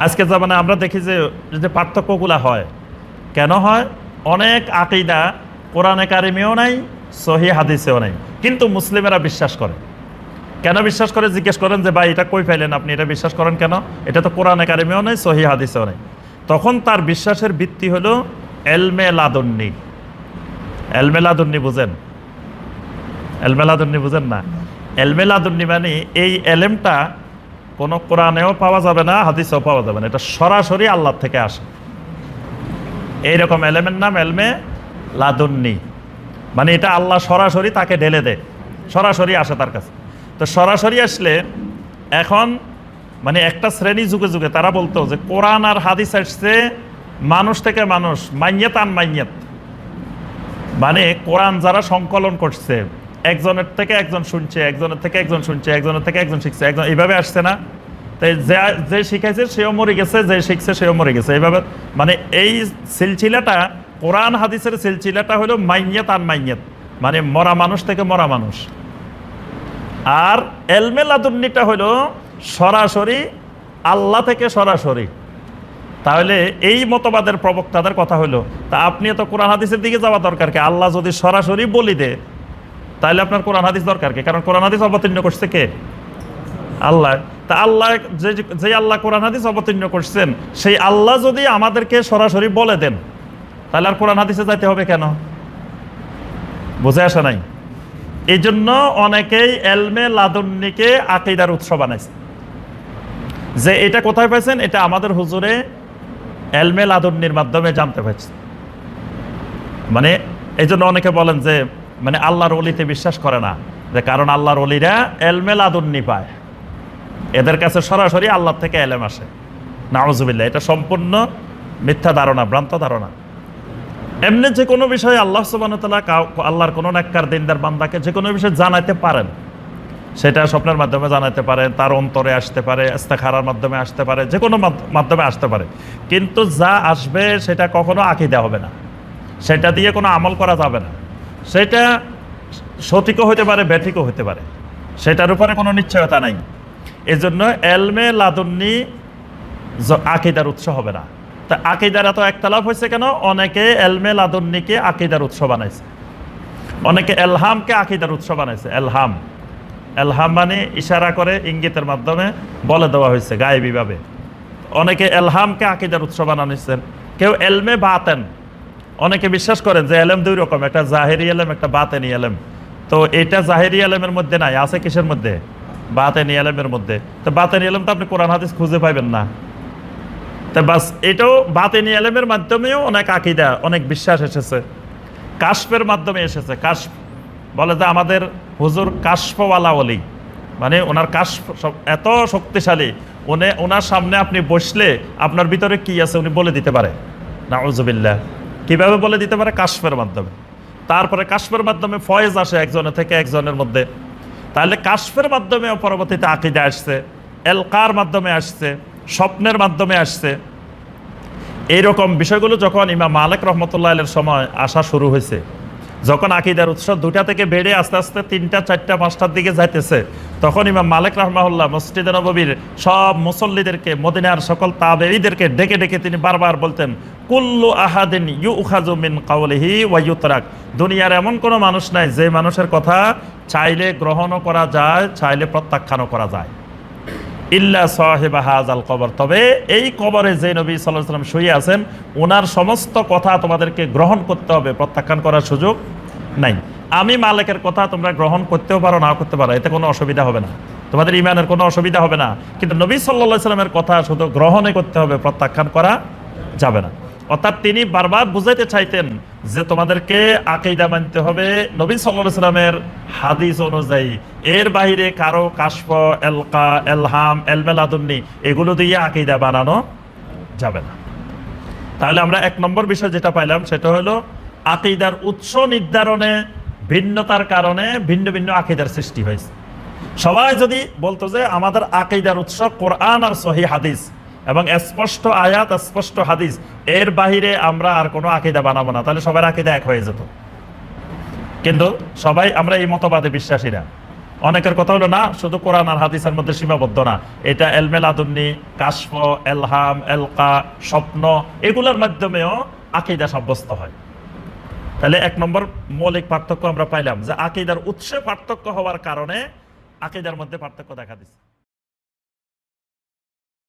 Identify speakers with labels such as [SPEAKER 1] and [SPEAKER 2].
[SPEAKER 1] আজকে জামানে আমরা দেখি যে যে পার্থক্যগুলো হয়, কেন হয়? অনেক আকিদা কোরআনে কারিমেও নাই, সহি হাদিসেও নাই। কিন্তু মুসলিমেরা বিশ্বাস করে। কেন বিশ্বাস করে? জিজ্ঞেস করেন যে, ভাই, এটা কই ফেলেন আপনি? এটা বিশ্বাস করেন কেন? এটা তো কোরআনে কারিমেও নেই, সহি হাদিসেও নেই। তখন তার বিশ্বাসের ভিত্তি হলো এলমে লাদন্নি। এলমে লাদন্নি বুঝেন? এলমে লাদন্নি বুঝেন না? এলমে লাদন্নি মানে এই এলেমটা কোনো কোরআনেও পাওয়া যাবে না, হাদিসেও পাওয়া যাবে না। এটা সরাসরি আল্লাহ থেকে আসে। এইরকম এলেমের নাম এলমে লাদুন্নি। মানে এটা আল্লাহ সরাসরি তাকে ঢেলে দেয়। সরাসরি আসে তার কাছে। তো সরাসরি আসলে এখন মানে একটা শ্রেণি যুগে যুগে তারা বলতো যে কোরআন আর হাদিস আসছে মানুষ থেকে মানুষ, মাইয়াত আন মাইয়াত। মানে কোরআন যারা সংকলন করছে একজনের থেকে একজন শুনছে, একজনের থেকে একজন শুনছে, একজনের থেকে একজন শিখছে, একজন এইভাবে আসছে না। তাই যে যে শিখাইছে সেও মরে গেছে, যে শিখছে সেও মরে গেছে। এইভাবে মানে এই সিলসিলাটা, কোরআন হাদিসের সিলসিলাটা হলো মাইয়াত আর মাইয়াত। মানে মরা মানুষ থেকে মরা মানুষ। আর এলমেলা এলমেলাদুন্নিটা হলো সরাসরি আল্লাহ থেকে সরাসরি। তাহলে এই মতবাদের প্রবক্তাদের কথা হলো, তা আপনি তো কোরআন হাদিসের দিকে যাওয়া দরকার কি? আল্লাহ যদি সরাসরি বলি দে তাহলে আপনার কোরআন হাদিস দরকার কি? কারণ কোরআন হাদিস অবতীর্ণ করছে কে? আল্লাহ। তা আল্লাহ যে যে আল্লাহ কোরআন হাদিস অবতীর্ণ করছেন, সেই আল্লাহ যদি আমাদেরকে সরাসরি বলে দেন, তাহলে আর কোরআন হাদিসে যাইতে হবে কেন? বুঝে আসা নাই? এই জন্য অনেকেই এলমে লাদন্নিকে আকিদার উৎস বানাইছে। যে এটা কোথায় পাইছেন? এটা আমাদের হুজুরে এলমে লাদন্নির মাধ্যমে জানতে পারছে মানে এই জন্য অনেকে বলেন যে মানে আল্লাহর অলিতে বিশ্বাস করে না। যে কারণ আল্লাহর অলিরা এলমে লাদন্নি পায় এদের কাছে সরাসরি আল্লাহর থেকে এলেম আসে। নাওজুবিল্লা এটা সম্পূর্ণ মিথ্যা ধারণা, ভ্রান্ত ধারণা। এমনি যে কোনো বিষয়ে আল্লাহ সুবাহতাল্লাহ আল্লাহর কোনো নাক্কার, দিনদার বান্দাকে যে কোনো বিষয়ে জানাইতে পারেন। সেটা স্বপ্নের মাধ্যমে জানাতে পারে, তার অন্তরে আসতে পারে, ইস্তেখারার মাধ্যমে আসতে পারে, যে কোনো মাধ্য- মাধ্যমে আসতে পারে। কিন্তু যা আসবে সেটা কখনো আকিদা হবে না। সেটা দিয়ে কোনো আমল করা যাবে না। সেটা সঠিকও হতে পারে ব্যাঠিকও হতে পারে। সেটার উপরে কোনো নিশ্চয়তা নাই। এজন্য এলমে লাদুন্নি আকিদার উৎস হবে না। তা আকিদার এত একতলাপ হয়েছে কেন? অনেকে এলমে লাদুন্নিকে আকিদার উৎস বানাইছে। অনেকে এলহামকে আকিদার উৎস বানাইছে। এলহাম। এলহাম মানে ইশারা করে, ইঙ্গিতের মাধ্যমে বলে দেওয়া হয়েছে গায়েবীভাবে। অনেকে এলহামকে আকিদার উৎস বানানিছেন কেউ এলমে বাতেন। অনেকে বিশ্বাস করেন যে এলেম দুই রকম, একটা জাহেরি এলেম, একটা বাতেনি এলেম। তো এটা জাহেরি এলেমের মধ্যে নাই, আছে কিসের মধ্যে? বাতেনি এলেমের মধ্যে। তো বাতেনি এলেম তো আপনি কোরআন, হাদিস খুঁজে পাইবেন না। তা বাস, এটাও বাতেনি এলেমের মাধ্যমেও অনেক আকিদা, অনেক বিশ্বাস এসেছে। কাশ্পের মাধ্যমে এসেছে। কাশফ বলে যে আমাদের হুজুর কাশফওয়ালা অলি মানে ওনার সব- এত শক্তিশালী। উনি ওনার সামনে আপনি বসলে আপনার ভিতরে কি আছে উনি বলে দিতে পারে। না কীভাবে বলে দিতে পারে? কাশফের মাধ্যমে। তারপরে কাশফের মাধ্যমে ফয়েজ আসে একজনের থেকে একজনের মধ্যে। তাহলে কাশফের মাধ্যমেও পরবর্তীতে আকিদা আসছে, এলকার মাধ্যমে আসছে, স্বপ্নের মাধ্যমে আসছে। এইরকম বিষয়গুলো যখন ইমাম মালেক রহমতুল্লাহ আলের সময় আসা শুরু হয়েছে, যখন আকিদার উৎসব দুটা থেকে বেড়ে আস্তে আস্তে তিনটা, চারটা, পাঁচটার দিকে যাইতেছে, তখন ইমাম মালিক রহমাউল্লাহ মসজিদে নববীর সব মুসল্লিদেরকে, মদিনার সকল তাবেঈদেরকে ডেকে ডেকে তিনি বারবার বলতেন কুল্লু আহাদিন ইউ উখাজু মিন কাউলিহি ওয়া ইউতরাক। দুনিয়ার এমন কোনো মানুষ নাই, যে মানুষের কথা চাইলে গ্রহণও করা যায়, চাইলে প্রত্যাখ্যানও করা যায়। ইল্লা সাহেবা হাজাল কবর। তবে এই কবরে যে নবী সাল্লাহ সাল্লাম শুয়ে আছেন ওনার সমস্ত কথা তোমাদেরকে গ্রহণ করতে হবে, প্রত্যাখ্যান করার সুযোগ নাই। আমি মালিকের কথা তোমরা গ্রহণ করতেও পারো না করতে পারো, এতে কোনো অসুবিধা হবে না। তোমাদের ইমানের কোনো অসুবিধা হবে না। কিন্তু নবী সাল্লাহ সাল্লামের কথা শুধু গ্রহণে করতে হবে, প্রত্যাখ্যান করা যাবে না। অর্থাৎ তিনি বারবার বুঝাইতে চাইতেন যে তোমাদেরকে আকিদা মানতে হবে। নবী সাল্লামের হাদিস অনুযায়ী এর বাহিরে কারও কাশফ, এলকা, এলহাম, এলমেলাদুন্নি এগুলো দিয়ে আকিদা বানানো যাবে না। তাহলে আমরা এক নম্বর বিষয় যেটা পাইলাম সেটা হলো আকিদার উৎস নির্ধারণে, ভিন্নতার কারণে ভিন্ন ভিন্ন আকিদার সৃষ্টি হয়েছে। সবাই যদি বলতো যে আমাদের আকিদার উৎস কোরআন আর সহি হাদিস এবং স্পষ্ট আয়াত স্পষ্ট হাদিস, এর বাহিরে আমরা আর কোনো আকিদা বানাবো না, তাহলে সবার আকিদা এক হয়ে যেত। কিন্তু সবাই আমরা এই মতবাদে বিশ্বাসী না অনেকের কথা হলো, না, শুধু কোরআন আর হাদিসের মধ্যে সীমাবদ্ধ না। এটা এলমেল আদুন্নি কাশফ, এলহাম, এলকা, স্বপ্ন, এগুলোর মাধ্যমেও আকিদা সাব্যস্ত হয়। তাহলে এক নম্বর মৌলিক পার্থক্য আমরা পাইলাম, যে আকিদার উৎসে পার্থক্য হওয়ার কারণে আকিদার মধ্যে পার্থক্য দেখা দিচ্ছে